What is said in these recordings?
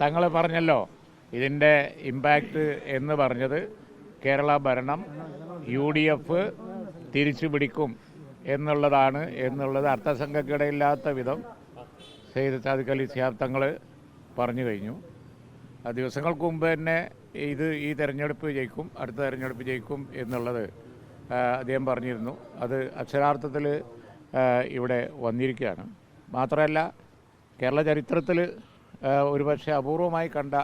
തങ്ങൾ പറഞ്ഞല്ലോ ഇതിന്റെ ഇമ്പാക്റ്റ് എന്ന് പറഞ്ഞത് കേരള ഭരണം യു ഡി എഫ് തിരിച്ചു പിടിക്കും എന്നുള്ളതാണ് എന്നുള്ളത് അർത്ഥസംഘക്കിടയില്ലാത്ത വിധം സെയ്ദ് സാദിഖ് അലി സിഹാബ് തങ്ങൾ പറഞ്ഞു കഴിഞ്ഞു. ദിവസങ്ങൾക്ക് മുമ്പ് തന്നെ ഇത് ഈ തെരഞ്ഞെടുപ്പ് ജയിക്കും അടുത്ത തെരഞ്ഞെടുപ്പ് ജയിക്കും എന്നുള്ളത് അദ്ദേഹം പറഞ്ഞിരുന്നു. അത് അക്ഷരാർത്ഥത്തിൽ ഇവിടെ വന്നിരിക്കുകയാണ്. മാത്രമല്ല കേരള ചരിത്രത്തിൽ ഒരുപക്ഷെ അപൂർവമായി കണ്ട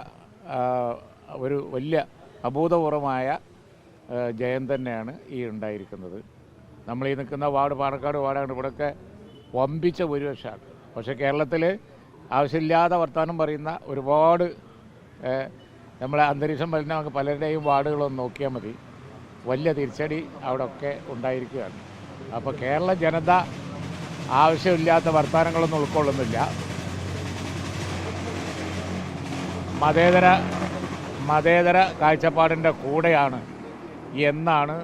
ഒരു വലിയ അഭൂതപൂർവമായ ജയം തന്നെയാണ് ഈ ഉണ്ടായിരിക്കുന്നത്. നമ്മൾ ഈ നിൽക്കുന്ന വാർഡ് പാണക്കാട് വാർഡാണ് ഇവിടെയൊക്കെ വമ്പിച്ച ഭൂരിപക്ഷമാണ്. പക്ഷേ കേരളത്തിൽ ആവശ്യമില്ലാതെ വർത്തമാനം പറയുന്ന ഒരുപാട് നമ്മളെ അന്തരീക്ഷം മലിനമാക്കി പലരുടെയും വാർഡുകളൊന്ന് നോക്കിയാൽ മതി. വലിയ തിരിച്ചടി അവിടെ ഒക്കെ ഉണ്ടായിരിക്കുകയാണ്. അപ്പോൾ കേരള ജനത ആവശ്യമില്ലാത്ത വർത്തമാനങ്ങളൊന്നും ഉൾക്കൊള്ളുന്നില്ല. മതേതര മതേതര കാഴ്ചപ്പാടിന്റെ കൂടെയാണ് എന്നാണ്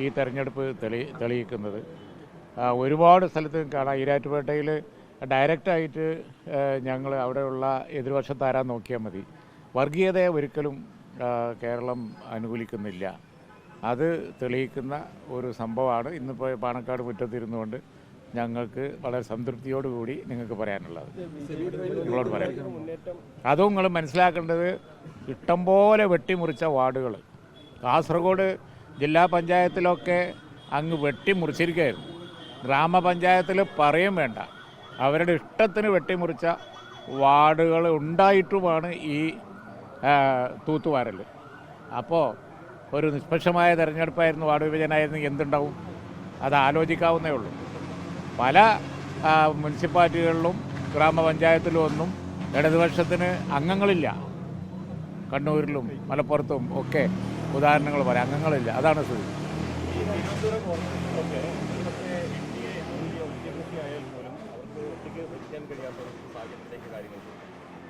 ഈ തെരഞ്ഞെടുപ്പ് തെളി തെളിയിക്കുന്നത്. ഒരുപാട് സ്ഥലത്ത് കാണാം. ഈരാറ്റുപേട്ടയിൽ ഡയറക്റ്റായിട്ട് ഞങ്ങൾ അവിടെയുള്ള എതിർവശത്ത് ആരാ നോക്കിയാൽ മതി. വർഗീയതയെ ഒരിക്കലും കേരളം അനുകൂലിക്കുന്നില്ല. അത് തെളിയിക്കുന്ന ഒരു സംഭവമാണ്. ഇന്നിപ്പോൾ പാണക്കാട് മുറ്റത്തിരുന്നുകൊണ്ട് ഞങ്ങൾക്ക് വളരെ സംതൃപ്തിയോടുകൂടി നിങ്ങൾക്ക് പറയാനുള്ളത്. നിങ്ങളോട് പറയാം. അതും നിങ്ങൾ മനസ്സിലാക്കേണ്ടത് ഇഷ്ടം പോലെ വെട്ടിമുറിച്ച വാർഡുകൾ. കാസർഗോഡ് ജില്ലാ പഞ്ചായത്തിലൊക്കെ അങ്ങ് വെട്ടിമുറിച്ചിരിക്കുകയായിരുന്നു. ഗ്രാമപഞ്ചായത്തിൽ പറയും വേണ്ട. അവരുടെ ഇഷ്ടത്തിന് വെട്ടിമുറിച്ച വാർഡുകൾ ഉണ്ടായിട്ടുമാണ് ഈ തൂത്തുവാരൽ അപ്പോൾ ഒരു നിഷ്പക്ഷമായ തെരഞ്ഞെടുപ്പായിരുന്നു വാർഡ് വിഭജനമായിരുന്നെങ്കിൽ എന്തുണ്ടാവും? അത് ആലോചിക്കാവുന്നേ ഉള്ളൂ. പല മുനിസിപ്പാലിറ്റികളിലും ഗ്രാമപഞ്ചായത്തിലും ഒന്നും ഇടതുപക്ഷത്തിന് അംഗങ്ങളില്ല. കണ്ണൂരിലും മലപ്പുറത്തും ഒക്കെ ഉദാഹരണങ്ങൾ പറയാം. അംഗങ്ങളില്ല. അതാണ് സ്ഥിതി.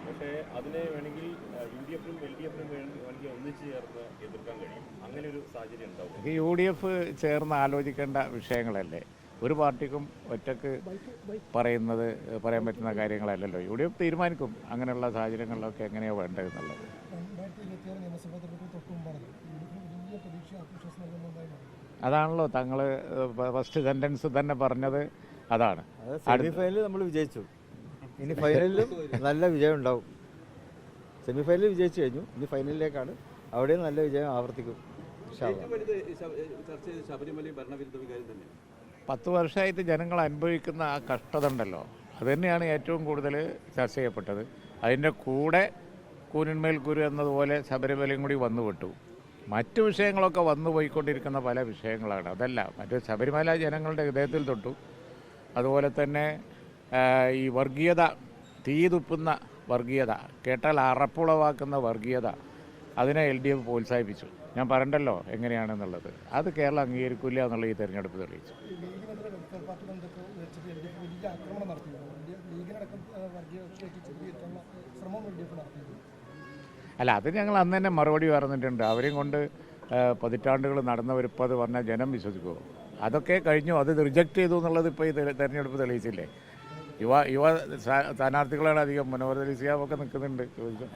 പക്ഷേ അതിനെ വേണമെങ്കിൽ യു ഡി എഫിനും എൽ ഡി എഫിനും വേണമെങ്കിൽ ഒന്നിച്ച് ചേർന്ന് എതിർക്കാൻ കഴിയും. അങ്ങനെ ഒരു സാഹചര്യം ഉണ്ടാവും. യു ഡി എഫ് ചേർന്ന് ആലോചിക്കേണ്ട വിഷയങ്ങളല്ലേ? ഒരു പാർട്ടിക്കും ഒറ്റയ്ക്ക് പറയുന്നത് പറയാൻ പറ്റുന്ന കാര്യങ്ങളല്ലല്ലോ. യു ഡി എഫ് തീരുമാനിക്കും അങ്ങനെയുള്ള സാഹചര്യങ്ങളിലൊക്കെ എങ്ങനെയാണ് വേണ്ടതെന്നുള്ളത് അതാണല്ലോ തങ്ങൾ ഫസ്റ്റ് സെന്റൻസ് തന്നെ പറഞ്ഞത് അതാണ്. സെമിഫൈനലിൽ നമ്മൾ വിജയിച്ചു. ഇനി ഫൈനലിലും നല്ല വിജയം ഉണ്ടാവും. സെമിഫൈനലിൽ വിജയിച്ചു കഴിഞ്ഞു. ഇനി ഫൈനലിലേക്കാണ് അവിടെയും നല്ല വിജയം ആവർത്തിക്കും ഇൻഷാ അള്ളാ. ഏറ്റവും വലുത് ശബ- ചർച്ച ചെയ്ത് ശബരിമലയും ഭരണവിരുദ്ധ വികാരം തന്നെയാണ് പത്ത് വർഷമായിട്ട് ജനങ്ങൾ അനുഭവിക്കുന്ന ആ കഷ്ടത ഉണ്ടല്ലോ അത് തന്നെയാണ് ഏറ്റവും കൂടുതൽ ചർച്ച ചെയ്യപ്പെട്ടത്. അതിന്റെ കൂടെ കൂനിന്മേൽ കുരു എന്നതുപോലെ ശബരിമലയും കൂടി വന്നുപെട്ടു മറ്റു വിഷയങ്ങളൊക്കെ വന്നു പോയിക്കൊണ്ടിരിക്കുന്ന പല വിഷയങ്ങളാണ്. അതല്ല മറ്റേ ശബരിമല ജനങ്ങളുടെ ഹൃദയത്തിൽ തൊട്ടു. അതുപോലെ തന്നെ ഈ വർഗീയത തീതുപ്പുന്ന വർഗീയത കേട്ടാൽ അറപ്പുളവാക്കുന്ന വർഗീയത അതിനെ എൽ ഡി എഫ് പ്രോത്സാഹിപ്പിച്ചു. ഞാൻ പറഞ്ഞല്ലോ എങ്ങനെയാണെന്നുള്ളത്. അത് കേരളം അംഗീകരിക്കില്ല എന്നുള്ള ഈ തെരഞ്ഞെടുപ്പ് തെളിയിച്ചു. വെൽഫെയർ പാർട്ടി ബന്ധപ്പെട്ട് വെച്ചിട്ട് എൽ ഡി എഫ് വലിയ ആക്രമണം നടത്തിയിരുന്നു. എൽ ലീഗിനടക്കം വർഗീയതയിലേക്ക് ചിത്രീകരിക്കാനുള്ള ശ്രമം എൽ ഡി എഫ് നടത്തിയിരുന്നു. അല്ല അത് ഞങ്ങൾ അന്ന് തന്നെ മറുപടി പറഞ്ഞിട്ടുണ്ട്. അവരെയും കൊണ്ട് പതിറ്റാണ്ടുകൾ നടന്നവരിപ്പോൾ അത് പറഞ്ഞാൽ ജനം വിശ്വസിക്കുമോ അതൊക്കെ കഴിഞ്ഞു. അത് റിജക്റ്റ് ചെയ്തു എന്നുള്ളത് ഇപ്പോൾ ഈ തെര- തെരഞ്ഞെടുപ്പ് തെളിയിച്ചില്ലേ? യുവ യുവ സ്ഥാ- സ്ഥാനാർത്ഥികളാണ് അധികം മനോഹർ സിയാബൊക്കെ നിൽക്കുന്നുണ്ട്. ചോദിച്ചു.